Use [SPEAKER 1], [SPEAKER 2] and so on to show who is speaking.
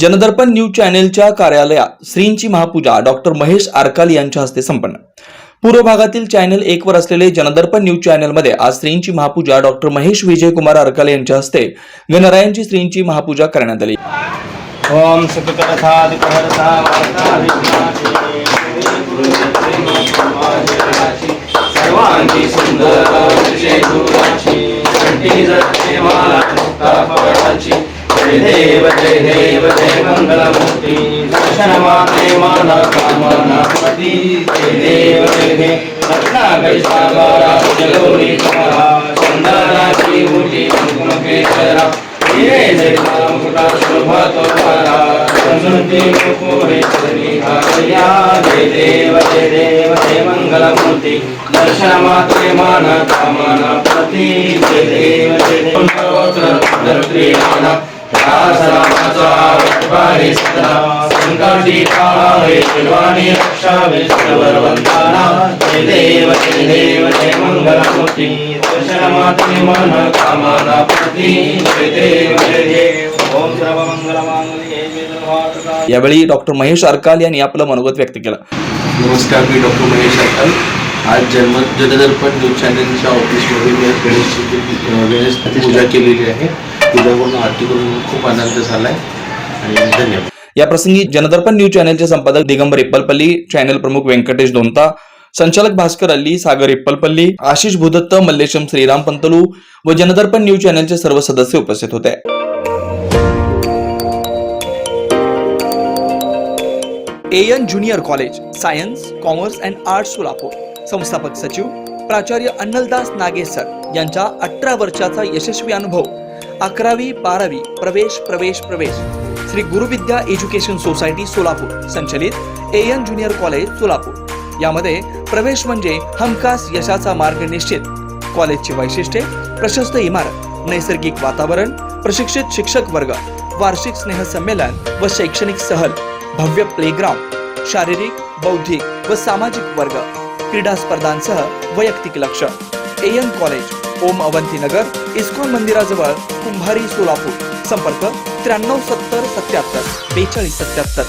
[SPEAKER 1] जनदर्पण news चॅनेलच्या कार्यालयात श्रींची महापूजा doctor Mahesh आरकाल यांच्या हस्ते संपन्न. पूर्व भागातील चॅनल एक वर असलेले जनदर्पण न्यूज चॅनलमध्ये आज श्रींची महापूजा डॉक्टर महेश विजयकुमार आरकाल यांच्या हस्ते गणरायांची श्रींची महापूजा करण्यात आली.
[SPEAKER 2] ओम सर्वांची सुंदर देव जय देव जय मंगलमूर्ती दर्शन माना कामना पती जय देव जय देव रत्नाकरी जलोरी कमला चंदनाची कुंकुम मुकुटा शोभा मुकुरे चरणी जय देव जय देव जय मंगलमूर्ती दर्शन मात्रे मान कामना प्रती जय देव जय देव। सर्वत्र धरत्री नाना संकटी काळा शिवानी रक्षा वंदना जय देव जय देव जय मंगलमूर्ती मन कामना प्रती जय देव जय देव ओम
[SPEAKER 1] यावेळी डॉक्टर महेश अरकाल यांनी आपलं मनोगत व्यक्त केलं.
[SPEAKER 3] नमस्कार मी डॉक्टर महेश अरकाल. आज जन्म जनदर्पण न्यूज चॅनलच्या ऑफिसमध्ये मी गणेश गणेश पूजा केलेली आहे. तुझ्याकडून करून खूप आनंद झाला आहे आणि धन्यवाद.
[SPEAKER 1] या प्रसंगी जनदर्पण न्यूज चॅनलचे संपादक दिगंबर इप्पलपल्ली चॅनल प्रमुख व्यंकटेश दोंता संचालक भास्कर अल्ली सागर इप्पलपल्ली आशिष भूदत्त मल्लेशम श्रीराम पंतलू व जनदर्पण न्यूज चॅनलचे सर्व सदस्य उपस्थित होते. AN junior college science commerce and arts Solapur. संस्थापक सचिव प्राचार्य अन्नलदास नागेसर यांचा अठरा वर्षाचा यशस्वी अनुभव. अकरावी बारावी प्रवेश प्रवेश प्रवेश. श्री गुरुविद्या एज्युकेशन सोसायटी सोलापूर संचलित A N junior college Solapur. यामध्ये प्रवेश म्हणजे हमखास यशाचा मार्ग निश्चित. कॉलेजची वैशिष्ट्ये प्रशस्त इमारत नैसर्गिक वातावरण प्रशिक्षित शिक्षक वर्ग वार्षिक स्नेहसंमेलन व शैक्षणिक सहल भव्य प्लेग्राउंड शारीरिक बौद्धिक व सामाजिक वर्ग क्रीडा स्पर्धांसह वैयक्तिक लक्ष AN college Om Avantinagar ISKCON मंदिराजवळ कुंभारी सोलापूर. संपर्क त्र्याण्णव सत्तर सत्याहत्तर बेचाळीस सत्याहत्तर.